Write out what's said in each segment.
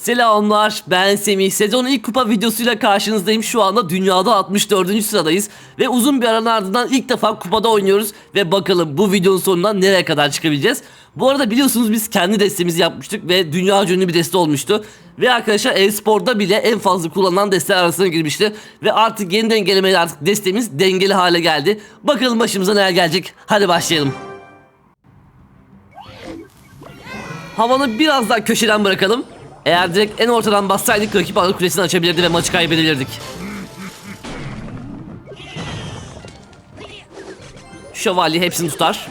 Selamlar ben Semih. Sezonun ilk kupa videosuyla karşınızdayım. Şu anda dünyada 64. sıradayız. Ve uzun bir aranın ardından ilk defa kupada oynuyoruz. Ve bakalım bu videonun sonunda nereye kadar çıkabileceğiz. Bu arada biliyorsunuz biz kendi destemizi yapmıştık ve dünya ünlü bir deste olmuştu. Ve arkadaşlar e-sporda bile en fazla kullanılan desteler arasına girmişti. Ve artık yeni dengelemeli artık destemiz dengeli hale geldi. Bakalım başımıza neler gelecek. Hadi başlayalım. Havanı biraz daha köşeden bırakalım. Eğer direkt en ortadan bassaydık rakip ana kulesini açabilirdi ve maçı kaybedebilirdik. Şövalye hepsini tutar.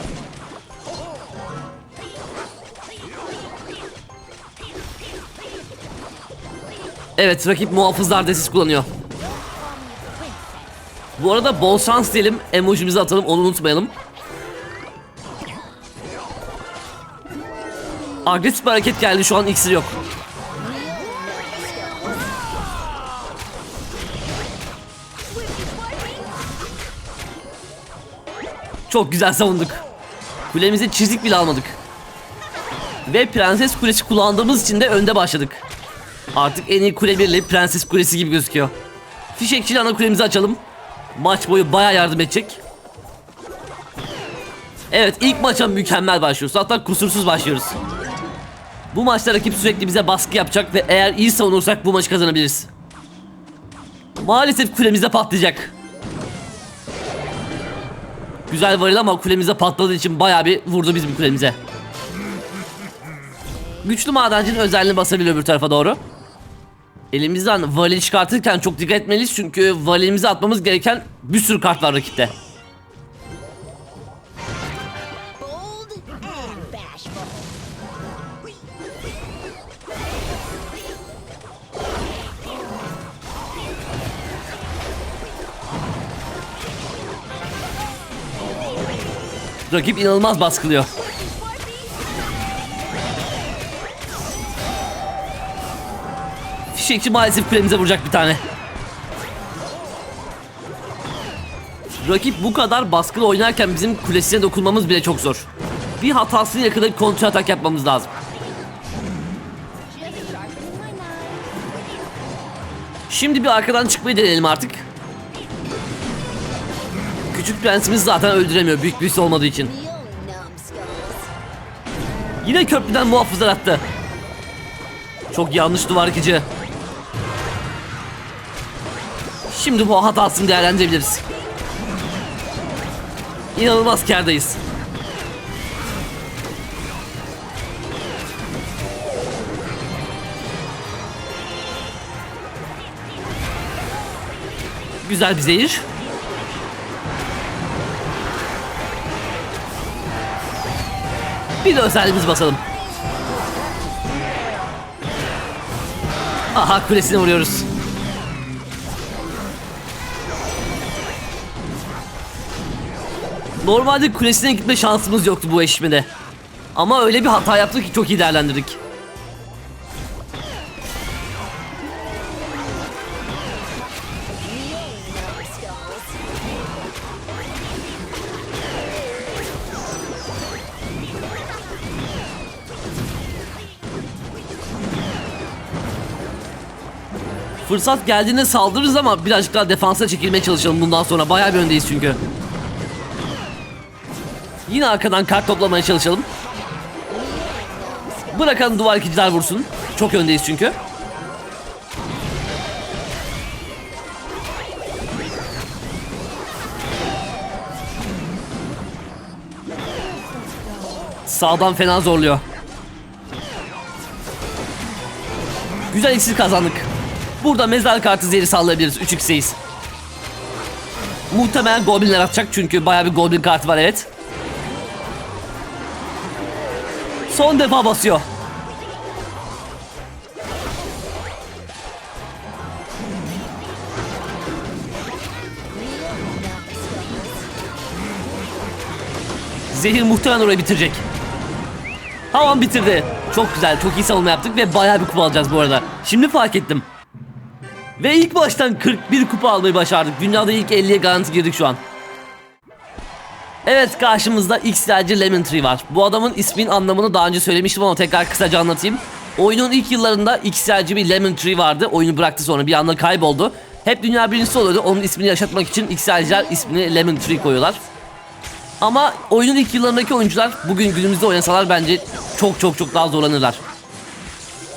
Evet rakip muhafızlar desis kullanıyor. Bu arada bol şans diyelim. Emojimizi atalım onu unutmayalım. Agresif bir hareket geldi şu an iksir yok. Çok güzel savunduk. Kulemize çizik bile almadık. Ve prenses kulesi kullandığımız için de önde başladık. Artık en iyi kule birliği prenses kulesi gibi gözüküyor. Fişekçili ana kulemizi açalım. Maç boyu baya yardım edecek. Evet ilk maça mükemmel başlıyoruz. Hatta kusursuz başlıyoruz. Bu maçta rakip sürekli bize baskı yapacak ve eğer iyi savunursak bu maçı kazanabiliriz. Maalesef kulemizde patlayacak. Güzel varil ama kulemize patladığı için bayağı bir vurdu bizim kulemize. Güçlü madencinin özelliğini basabiliyor öbür tarafa doğru. Elimizden varil çıkartırken çok dikkat etmeliyiz çünkü varilimizi atmamız gereken bir sürü kart var rakipte. Rakip inanılmaz baskılıyor. Fişekçi maalesef kulemize vuracak bir tane. Rakip bu kadar baskılı oynarken bizim kulesine dokunmamız bile çok zor. Bir hatasını yakalayıp kontrol atak yapmamız lazım. Şimdi bir arkadan çıkmayı deneyelim artık. Küçük prensimiz zaten öldüremiyor büyük birisi olmadığı için. Yine köprüden muhafızlar attı. Çok yanlış duvar yıkıcı. Şimdi bu hatasını değerlendirebiliriz. İnanılmaz kârdayız. Güzel bir zehir. Bir de özelliğimizi basalım. Aha kulesine vuruyoruz. Normalde kulesine gitme şansımız yoktu bu eşmede. Ama öyle bir hata yaptık ki çok iyi değerlendirdik. Fırsat geldiğinde saldırırız ama birazcık daha defansa çekilmeye çalışalım bundan sonra. Bayağı bir öndeyiz çünkü. Yine arkadan kart toplamaya çalışalım. Bırakalım duvar ikiciler vursun. Çok öndeyiz çünkü. Sağdan fena zorluyor. Güzel iksir kazandık. Burada mezar kartı zehri sallayabiliriz 3x'eyiz. Muhtemelen goblinler atacak çünkü bayağı bir goblin kartı var evet. Son defa basıyor. Zehir muhtemelen orayı bitirecek. Tamam bitirdi. Çok güzel, çok iyi savunma yaptık ve bayağı bir kupa alacağız bu arada. Şimdi fark ettim. Ve ilk baştan 41 kupa almayı başardık. Dünyada ilk 50'ye garanti girdik şu an. Evet karşımızda X'lerci Lemon Tree var. Bu adamın ismin anlamını daha önce söylemiştim ama tekrar kısaca anlatayım. Oyunun ilk yıllarında XL'ci bir Lemon Tree vardı. Oyunu bıraktı sonra bir anda kayboldu. Hep dünya birincisi oluyordu. Onun ismini yaşatmak için XL'ciler ismini Lemon Tree koyuyorlar. Ama oyunun ilk yıllarındaki oyuncular bugün günümüzde oynasalar bence çok çok çok daha zorlanırlar.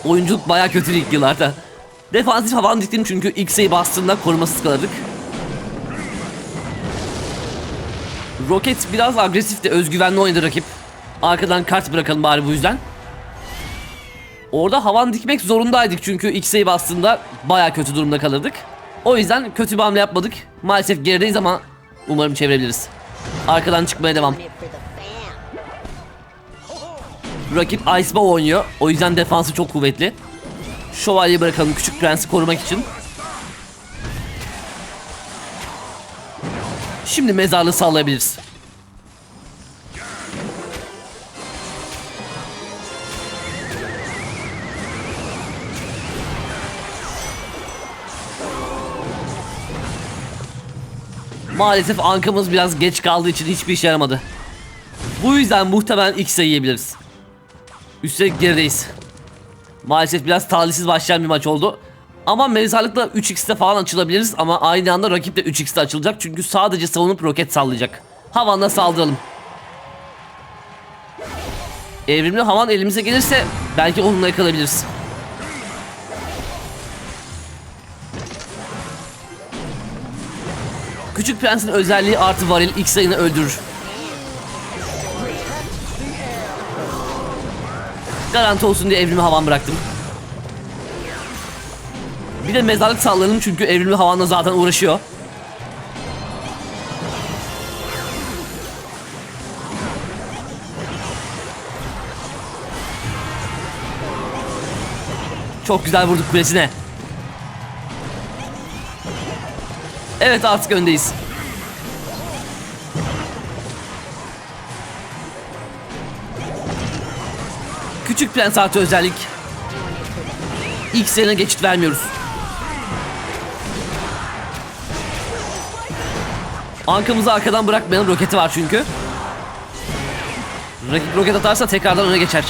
Oyunculuk bayağı kötü ilk yıllarda. Defansif havan diktim çünkü X'e bastığında korumasız kalırdık. Rocket biraz agresif de özgüvenli oynadı rakip. Arkadan kart bırakalım bari bu yüzden. Orada havan dikmek zorundaydık çünkü X'e bastığında baya kötü durumda kalırdık. O yüzden kötü bir hamle yapmadık. Maalesef gerideyiz ama umarım çevirebiliriz. Arkadan çıkmaya devam. Rakip Ice Bow oynuyor. O yüzden defansı çok kuvvetli. Şövalyeyi bırakalım küçük prensi korumak için. Şimdi mezarlığı sallayabiliriz. Maalesef ankamız biraz geç kaldığı için hiçbir işe yaramadı. Bu yüzden muhtemelen X'e yiyebiliriz. Üstelik gerideyiz. Maalesef biraz talihsiz başlayan bir maç oldu. Ama mezarlıkla 3x'te falan açılabiliriz ama aynı anda rakip de 3x'te açılacak çünkü sadece savunup roket sallayacak. Havanla saldıralım. Evrimli havan elimize gelirse belki onunla yakalayabiliriz. Küçük Prens'in özelliği artı varil X sayını öldürür. Garanti olsun diye evrimli havan bıraktım. Bir de mezarlık sallayalım çünkü evrimli havanla zaten uğraşıyor. Çok güzel vurduk kulesine. Evet artık öndeyiz. Küçük prens artı özellik. İlk sene geçit vermiyoruz. Ankamızı arkadan bırakmayan roketi var çünkü. Rakip roket atarsa tekrardan öne geçer.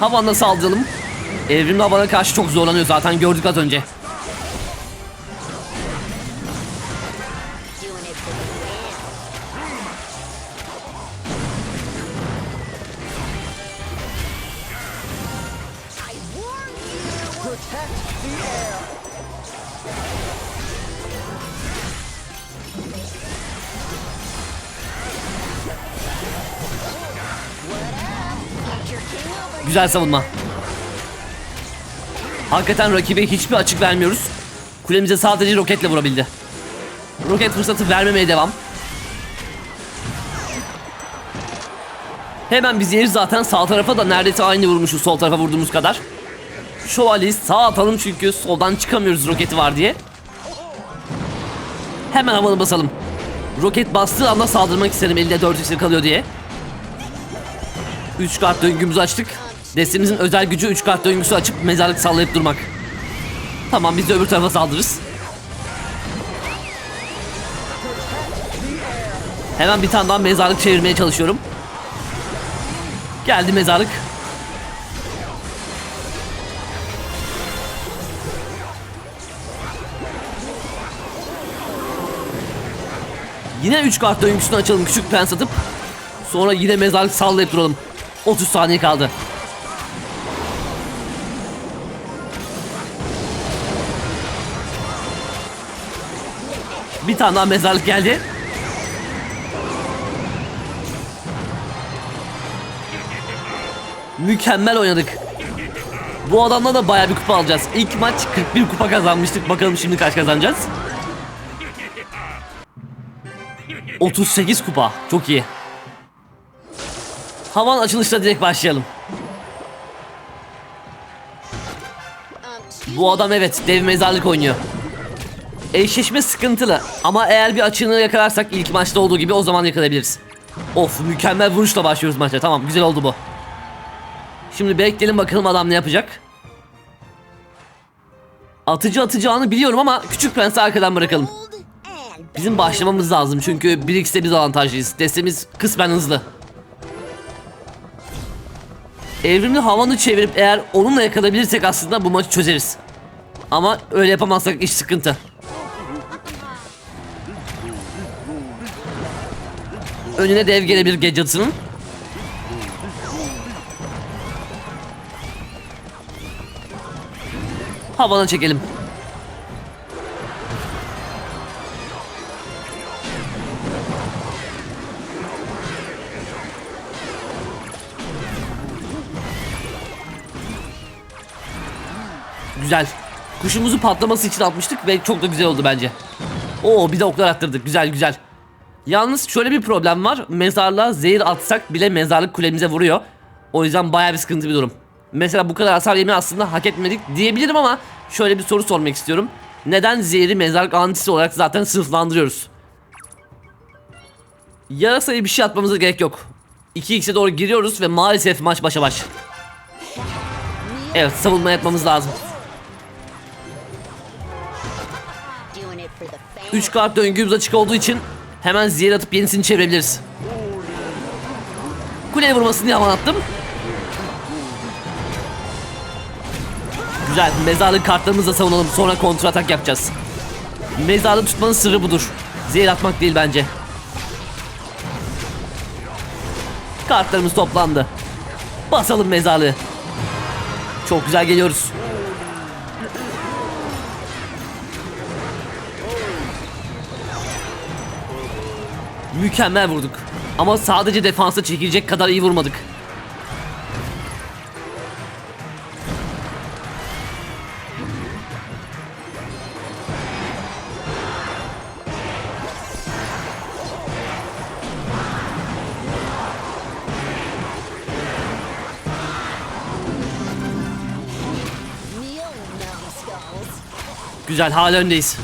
Havanla saldıralım. Evrimli havana karşı çok zorlanıyor zaten gördük az önce. Güzel savunma. Hakikaten rakibe hiçbir açık vermiyoruz. Kulemize sadece roketle vurabildi. Roket fırsatı vermemeye devam. Hemen biz yeriz zaten sağ tarafa da neredeyse aynı vurmuşuz sol tarafa vurduğumuz kadar. Şövalyeyi sağ atalım çünkü soldan çıkamıyoruz roketi var diye. Hemen havalı basalım. Roket bastığı anda saldırmak istedim elinde 4 iksir kalıyor diye. 3 kart döngümüzü açtık. Destemizin özel gücü 3 kart döngüsü açıp mezarlık sallayıp durmak. Tamam biz de öbür tarafa saldırırız. Hemen bir tane daha mezarlık çevirmeye çalışıyorum. Geldi mezarlık. Yine 3 kart döngüsünü açalım küçük prens atıp. Sonra yine mezarlık sallayıp duralım. 30 saniye kaldı. Bir tane daha mezarlık geldi. Mükemmel oynadık. Bu adamla da baya bir kupa alacağız. İlk maç 41 kupa kazanmıştık. Bakalım şimdi kaç kazanacağız? 38 kupa. Çok iyi. Havan açılışta direkt başlayalım. Bu adam evet dev mezarlık oynuyor. Eşleşme sıkıntılı ama eğer bir açığını yakalarsak ilk maçta olduğu gibi o zaman yakalayabiliriz. Of mükemmel vuruşla başlıyoruz maça tamam güzel oldu bu. Şimdi bekleyelim bakalım adam ne yapacak. Atıcı atacağını biliyorum ama küçük prensi arkadan bırakalım. Bizim başlamamız lazım çünkü 1x'te biz avantajlıyız. Destemiz kısmen hızlı. Evrimli havanı çevirip eğer onunla yakalayabilirsek aslında bu maçı çözeriz. Ama öyle yapamazsak iş sıkıntı. Önüne dev gelebilir Gadget'ın. Havana çekelim. Güzel. Kuşumuzu patlaması için atmıştık ve çok da güzel oldu bence. Oo bir de oklar attırdık. Güzel güzel. Yalnız şöyle bir problem var. Mezarlığa zehir atsak bile mezarlık kulemize vuruyor. O yüzden baya bir sıkıntı bir durum. Mesela bu kadar hasar yemeyi aslında hak etmedik diyebilirim ama şöyle bir soru sormak istiyorum. Neden zehri mezarlık antisi olarak zaten sınıflandırıyoruz? Yarasaya bir şey atmamıza gerek yok. 2x'e doğru giriyoruz ve maalesef maç başa baş. Evet savunma yapmamız lazım. Doing it for the fans. 3 kart döngümüz açık olduğu için hemen zehir atıp yenisini çevirebiliriz. Kuleye vurmasını diye aman attım. Güzel. Mezarlık kartlarımızla savunalım. Sonra kontra atak yapacağız. Mezarlığı tutmanın sırrı budur. Zehir atmak değil bence. Kartlarımız toplandı. Basalım mezarlığı. Çok güzel geliyoruz. Mükemmel vurduk. Ama sadece defansa çekilecek kadar iyi vurmadık. Güzel hala öndeyiz.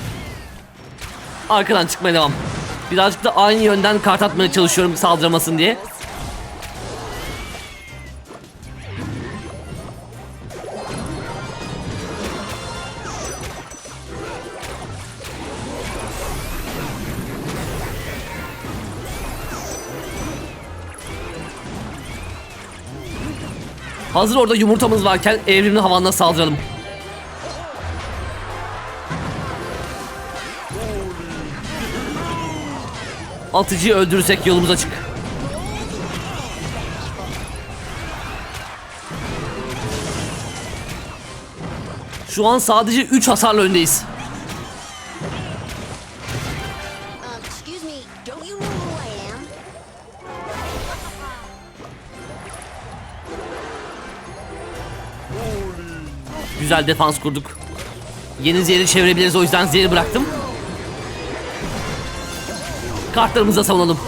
Arkadan çıkmaya devam. Birazcık da aynı yönden kart atmaya çalışıyorum saldıramasın diye. Hazır orada yumurtamız varken evrimli havanla saldıralım. Atıcıyı öldürürsek yolumuz açık. Şu an sadece 3 hasarla öndeyiz. Am? Güzel defans kurduk. Yeni zehri çevirebiliriz o yüzden zehri bıraktım. Kartlarımızla savunalım.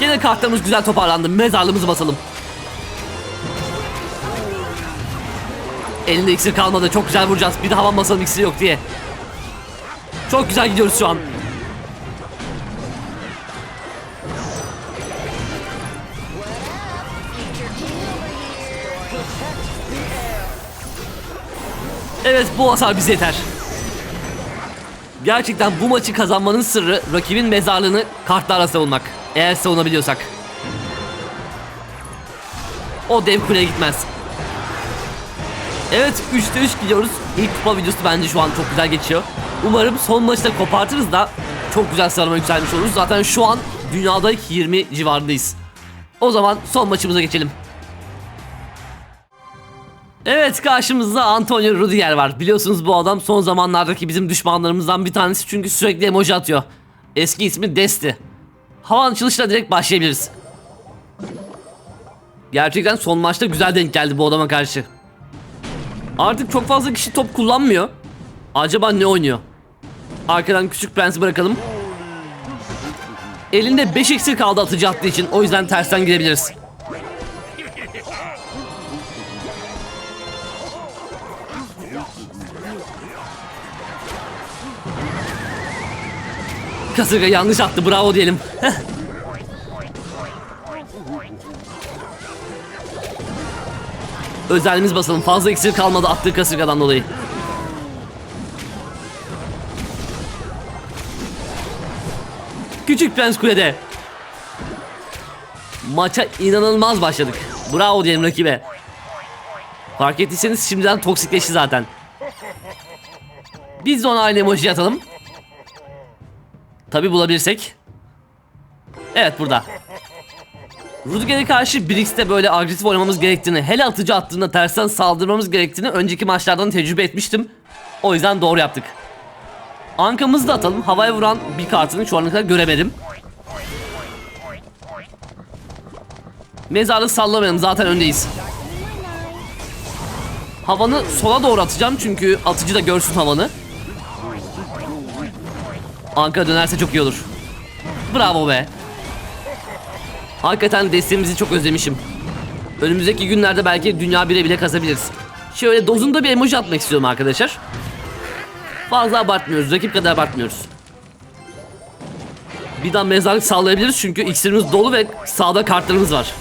Gene kartlarımız güzel toparlandı. Mezarlığımızı basalım. Elinde iksir kalmadı. Çok güzel vuracağız. Bir de havan basalım iksir yok diye. Çok güzel gidiyoruz şu an. Bu hasar bize yeter. Gerçekten bu maçı kazanmanın sırrı rakibin mezarlığını kartlarla savunmak. Eğer savunabiliyorsak. O dev kuleye gitmez. Evet 3'te 3 gidiyoruz. İlk kupa videosu bence şu an çok güzel geçiyor. Umarım son maçta kopartırız da çok güzel sıralama yükselmiş oluruz. Zaten şu an dünyada 20 civarındayız. O zaman son maçımıza geçelim. Evet karşımızda Antonio Rudiger var. Biliyorsunuz bu adam son zamanlardaki bizim düşmanlarımızdan bir tanesi çünkü sürekli emoji atıyor. Eski ismi Desti. Havan açılışla direkt başlayabiliriz. Gerçekten son maçta güzel denk geldi bu adama karşı. Artık çok fazla kişi top kullanmıyor. Acaba ne oynuyor? Arkadan küçük prensi bırakalım. Elinde 5 iksir kaldı atıcı attığı için o yüzden tersten girebiliriz. Kasırga yanlış attı bravo diyelim. Özelimiz basalım fazla iksir kalmadı attığı kasırgadan dolayı. Küçük Prens kulede. Maça inanılmaz başladık. Bravo diyelim rakibe. Fark ettiyseniz şimdiden toksikleşti zaten. Biz de ona aynı emoji atalım. Tabi bulabilirsek. Evet burada. Rudiger'e karşı Brix'te böyle agresif oynamamız gerektiğini, hele atıcı attığında tersten saldırmamız gerektiğini önceki maçlardan tecrübe etmiştim. O yüzden doğru yaptık. Ankamızı da atalım. Havaya vuran bir kartını şu ana kadar göremedim. Mezarlığı sallamayalım zaten öndeyiz. Havanı sola doğru atacağım çünkü atıcı da görsün havanı. Anka dönerse çok iyi olur. Bravo be. Hakikaten desteğimizi çok özlemişim. Önümüzdeki günlerde belki dünya bire bile kazabiliriz. Şöyle dozunda bir emoji atmak istiyorum arkadaşlar. Fazla abartmıyoruz. Rakip kadar abartmıyoruz. Bir daha mezarlık sağlayabiliriz çünkü iksirimiz dolu ve sağda kartlarımız var.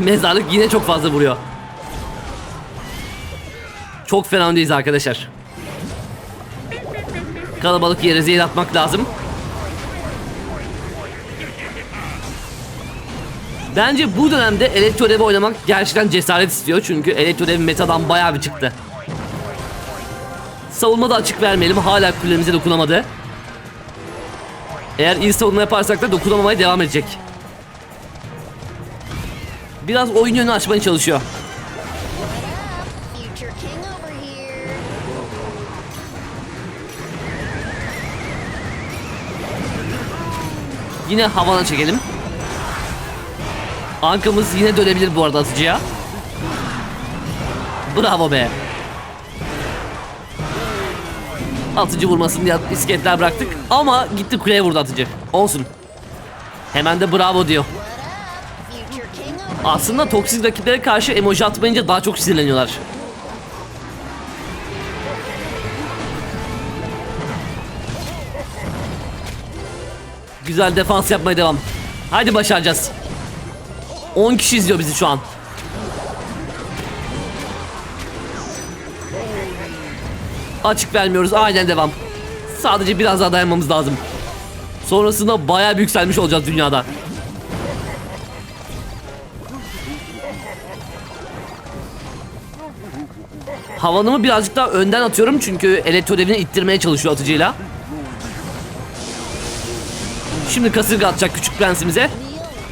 Mezarlık yine çok fazla vuruyor. Çok fena öndeyiz arkadaşlar. Kalabalık yere zehir atmak lazım. Bence bu dönemde elektrodev oynamak gerçekten cesaret istiyor. Çünkü elektrodev metadan bayağı bir çıktı. Savunmada açık vermeyelim. Hala kulemize dokunamadı. Eğer iyi savunma yaparsak da dokunamamaya devam edecek. Biraz oyun yönü açmaya çalışıyor. Yine havana çekelim. Ankamız yine dönebilir bu arada atıcıya. Bravo be. Atıcı vurmasın diye isketler bıraktık. Ama gitti kuleye vurdu atıcı. Olsun. Hemen de bravo diyor. Aslında toksik rakiplere karşı emoji atmayınca daha çok sinirleniyorlar. Güzel defans yapmaya devam. Haydi başaracağız. 10 kişi izliyor bizi şu an. Açık vermiyoruz. Aynen devam. Sadece biraz daha dayanmamız lazım. Sonrasında bayağı yükselmiş olacağız dünyada. Havanımı birazcık daha önden atıyorum çünkü elektrodevini ittirmeye çalışıyor atıcıyla. Şimdi kasırga atacak küçük prensimize.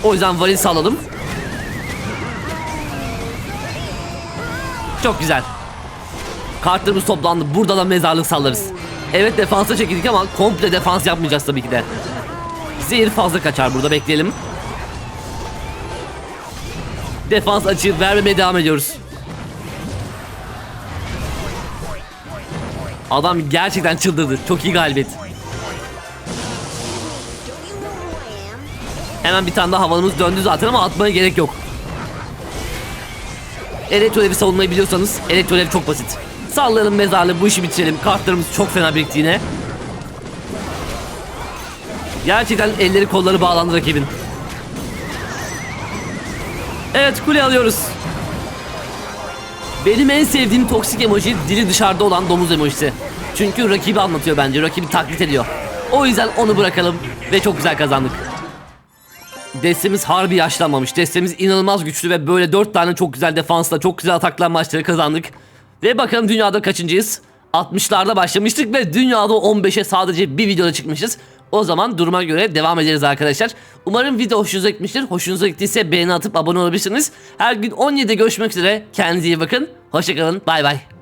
O yüzden varil salladım. Çok güzel. Kartlarımız toplandı. Burada da mezarlık sallarız. Evet defansa çekildik ama komple defans yapmayacağız tabii ki de. Zehir fazla kaçar burada bekleyelim. Defans açığı vermemeye devam ediyoruz. Adam gerçekten çıldırdı. Çok iyi galibiyet. Hemen bir tane daha havanımız döndü zaten ama atmaya gerek yok. Elektrolevi savunmayı biliyorsanız elektrolev çok basit. Sallayalım mezarlığı bu işi bitirelim. Kartlarımız çok fena birikti yine. Gerçekten elleri kolları bağlandı rakibin. Evet kule alıyoruz. Benim en sevdiğim toksik emoji dili dışarıda olan domuz emojisi. Çünkü rakibi anlatıyor bence. Rakibi taklit ediyor. O yüzden onu bırakalım ve çok güzel kazandık. Destemiz harbi yaşlanmamış. Destemiz inanılmaz güçlü ve böyle 4 tane çok güzel defansla çok güzel ataklar maçları kazandık. Ve bakalım dünyada kaçıncıyız? 60'larda başlamıştık ve dünyada 15'e sadece bir videoda çıkmışız. O zaman duruma göre devam ederiz arkadaşlar. Umarım video hoşunuza gitmiştir. Hoşunuza gittiyse beğeni atıp abone olabilirsiniz. Her gün 17'de görüşmek üzere. Kendinize iyi bakın. Hoşçakalın. Bay bay.